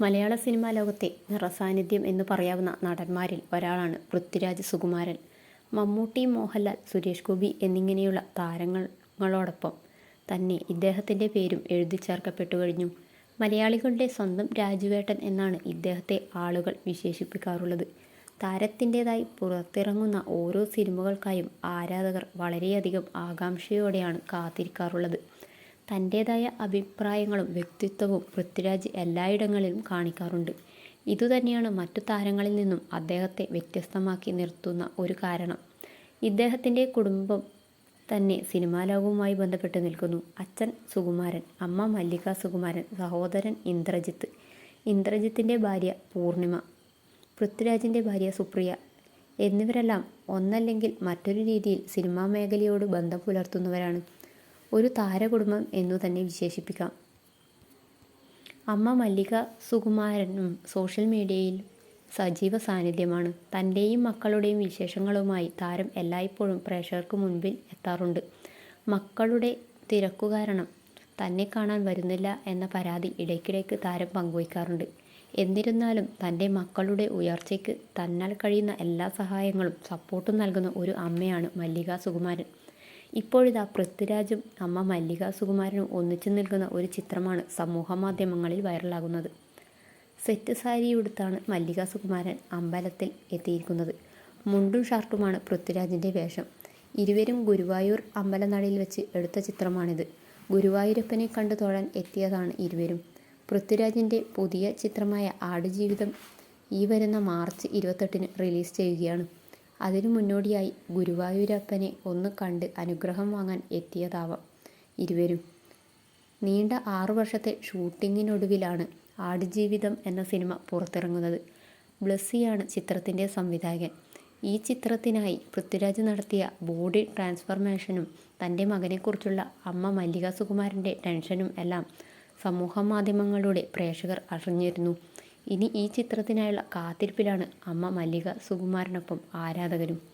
മലയാള cinema ലോകത്തെ നിറസാന്നിധ്യം എന്ന് പറയാവുന്ന നടന്മാരിൽ ഒരാളാണ് പൃഥ്വിരാജ് സുകുമാരൻ. മമ്മൂട്ടി മോഹൻലാൽ സുരേഷ് ഗോപി എന്നിങ്ങനെയുള്ള താരങ്ങളോടൊപ്പം തന്നെ ഇദ്ദേഹത്തിന്റെ പേരും എഴുതി ചേർക്കപ്പെട്ടു കഴിഞ്ഞു. മലയാളികളുടെ സ്വന്തം രാജുവേട്ടൻ എന്നാണ് ഇദ്ദേഹത്തെ ആളുകൾ വിശേഷിപ്പിക്കാറുള്ളത്. താരത്തിന്റെതായി പുറത്തിറങ്ങുന്ന ഓരോ സിനിമകൾക്കായും ആരാധകർ വളരെയധികം ആകാംക്ഷയോടെയാണ് കാത്തിരിക്കാറുള്ളത്. തന്റേതായ അഭിപ്രായങ്ങളും വ്യക്തിത്വവും പൃഥ്വിരാജ് എല്ലായിടങ്ങളിലും കാണിക്കാറുണ്ട്. ഇതുതന്നെയാണ് മറ്റു താരങ്ങളിൽ നിന്നും അദ്ദേഹത്തെ വ്യത്യസ്തമാക്കി നിർത്തുന്ന ഒരു കാരണം. ഇദ്ദേഹത്തിന്റെ കുടുംബം തന്നെ സിനിമാ ലോകവുമായി ബന്ധപ്പെട്ട് നിൽക്കുന്നു. അച്ഛൻ സുകുമാരൻ അമ്മ മല്ലിക സുകുമാരൻ സഹോദരൻ ഇന്ദ്രജിത്ത്. ഇന്ദ്രജിത്തിന്റെ ഭാര്യ പൂർണിമ പൃഥ്വിരാജിന്റെ ഭാര്യ സുപ്രിയ എന്നിവരെല്ലാം ഒന്നല്ലെങ്കിൽ മറ്റൊരു രീതിയിൽ സിനിമാ മേഖലയോട് ബന്ധം പുലർത്തുന്നവരാണ്. ഒരു താരകുടുംബം എന്നു തന്നെ വിശേഷിപ്പിക്കാം. അമ്മ മല്ലിക സുകുമാരനും സോഷ്യൽ മീഡിയയിൽ സജീവ സാന്നിധ്യമാണ്. തന്റെയും മക്കളുടെയും വിശേഷങ്ങളുമായി താരം എല്ലായ്പ്പോഴും പ്രേക്ഷകർക്ക് മുൻപിൽ എത്താറുണ്ട്. മക്കളുടെ തിരക്കു കാരണം തന്നെ കാണാൻ വരുന്നില്ല എന്ന പരാതി ഇടയ്ക്കിടയ്ക്ക് താരം പങ്കുവയ്ക്കാറുണ്ട്. എന്നിരുന്നാലും തന്റെ മക്കളുടെ ഉയർച്ചയ്ക്ക് തന്നാൽ കഴിയുന്ന എല്ലാ സഹായങ്ങളും സപ്പോർട്ടും നൽകുന്ന ഒരു അമ്മയാണ് മല്ലിക സുകുമാരൻ. ഇപ്പോഴിതാ പൃഥ്വിരാജും അമ്മ മല്ലിക സുകുമാരനും ഒന്നിച്ചു നിൽക്കുന്ന ഒരു ചിത്രമാണ് സമൂഹ മാധ്യമങ്ങളിൽ വൈറലാകുന്നത്. സെറ്റ് സാരി ഉടുത്താണ് മല്ലിക സുകുമാരൻ അമ്പലത്തിൽ എത്തിയിരിക്കുന്നത്. മുണ്ടും ഷർട്ടുമാണ് പൃഥ്വിരാജിന്റെ വേഷം. ഇരുവരും ഗുരുവായൂർ അമ്പലനടയിൽ വെച്ച് എടുത്ത ചിത്രമാണിത്. ഗുരുവായൂരപ്പനെ കണ്ടു തൊഴാൻ എത്തിയതാണ് ഇരുവരും. പൃഥ്വിരാജിന്റെ പുതിയ ചിത്രമായ ആടുജീവിതം ഈ വരുന്ന മാർച്ച് ഇരുപത്തെട്ടിന് റിലീസ് ചെയ്യുകയാണ്. അതിനു മുന്നോടിയായി ഗുരുവായൂരപ്പനെ ഒന്ന് കണ്ട് അനുഗ്രഹം വാങ്ങാൻ എത്തിയതാവാം ഇരുവരും. നീണ്ട ആറു വർഷത്തെ ഷൂട്ടിങ്ങിനൊടുവിലാണ് ആടുജീവിതം എന്ന സിനിമ പുറത്തിറങ്ങുന്നത്. ബ്ലസ്സിയാണ് ചിത്രത്തിന്റെ സംവിധായകൻ. ഈ ചിത്രത്തിനായി പൃഥ്വിരാജ് നടത്തിയ ബോഡി ട്രാൻസ്ഫർമേഷനും തന്റെ മകനെക്കുറിച്ചുള്ള അമ്മ മല്ലിക സുകുമാരന്റെ ടെൻഷനും എല്ലാം സമൂഹ മാധ്യമങ്ങളിലൂടെ പ്രേക്ഷകർ അറിഞ്ഞിരുന്നു. ഇനി ഈ ചിത്രത്തിനായുള്ള കാത്തിരിപ്പിലാണ് അമ്മ മല്ലിക സുകുമാരനൊപ്പം ആരാധകരും.